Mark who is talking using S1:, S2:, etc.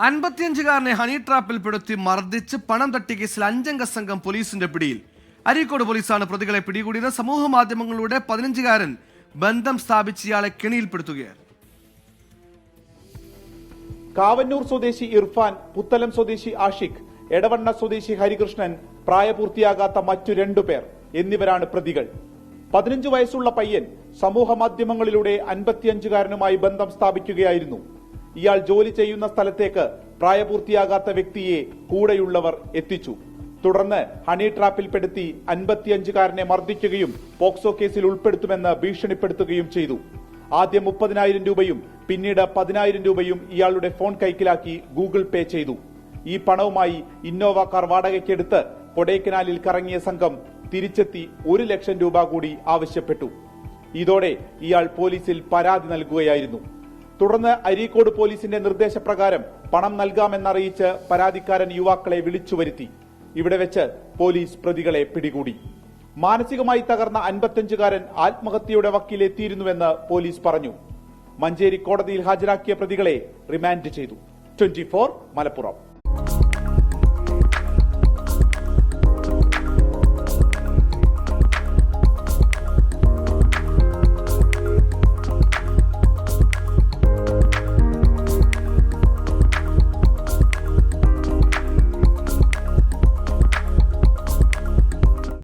S1: അൻപത്തിയഞ്ചുകാരനെ honey ട്രാപ്പിൽപ്പെടുത്തി മർദ്ദിച്ച് പണം തട്ടിയ കേസിൽ അഞ്ചംഗ സംഘം പോലീസിന്റെ പിടിയിൽ. അരീക്കോട് പോലീസാണ് പ്രതികളെ പിടികൂടിയത്. സമൂഹ മാധ്യമങ്ങളിലൂടെ പതിനഞ്ചുകാരൻ ബന്ധം സ്ഥാപിച്ച് ഇയാളെ കെണിയിൽപ്പെടുത്തുകയായിരുന്നു
S2: കാവന്നൂർ സ്വദേശി ഇർഫാൻ പുത്തലം സ്വദേശി ആഷിഖ് എടവണ്ണ സ്വദേശി ഹരികൃഷ്ണൻ പ്രായപൂർത്തിയാകാത്ത മറ്റു രണ്ടുപേർ എന്നിവരാണ് പ്രതികൾ. പതിനഞ്ചു വയസ്സുള്ള പയ്യൻ സമൂഹ മാധ്യമങ്ങളിലൂടെ അൻപത്തിയഞ്ചുകാരനുമായി ബന്ധം സ്ഥാപിക്കുകയായിരുന്നു. ഇയാൾ ജോലി ചെയ്യുന്ന സ്ഥലത്തേക്ക് പ്രായപൂർത്തിയാകാത്ത വ്യക്തിയെ കൂടെയുള്ളവർ എത്തിച്ചു. തുടർന്ന് ഹണി ട്രാപ്പിൽപ്പെടുത്തി അൻപത്തിയഞ്ചുകാരനെ മർദ്ദിക്കുകയും പോക്സോ കേസിൽ ഉൾപ്പെടുത്തുമെന്ന് ഭീഷണിപ്പെടുത്തുകയും ചെയ്തു. ആദ്യം മുപ്പതിനായിരം രൂപയും പിന്നീട് പതിനായിരം രൂപയും ഇയാളുടെ ഫോൺ കൈക്കലാക്കി ഗൂഗിൾ പേ ചെയ്തു. ഈ പണവുമായി ഇന്നോവ കാർ വാടകയ്ക്കെടുത്ത് കൊടൈക്കനാലിൽ കറങ്ങിയ സംഘം തിരിച്ചെത്തി ഒരു ലക്ഷം രൂപ കൂടി ആവശ്യപ്പെട്ടു. ഇതോടെ ഇയാൾ പോലീസിൽ പരാതി നൽകുകയായിരുന്നു. തുടർന്ന് അരീക്കോട് പോലീസിന്റെ നിർദ്ദേശപ്രകാരം പണം നൽകാമെന്നറിയിച്ച് പരാതിക്കാരൻ യുവാക്കളെ വിളിച്ചു വരുത്തി. ഇവിടെ വെച്ച് പോലീസ് പ്രതികളെ പിടികൂടി. മാനസികമായി തകർന്ന അൻപത്തഞ്ചുകാരൻ ആത്മഹത്യയുടെ വക്കീലെത്തിയിരുന്നുവെന്ന് പോലീസ് പറഞ്ഞു. മഞ്ചേരി കോടതിയിൽ ഹാജരാക്കിയ പ്രതികളെ റിമാൻഡ് ചെയ്തു. ട്വന്റി മലപ്പുറം.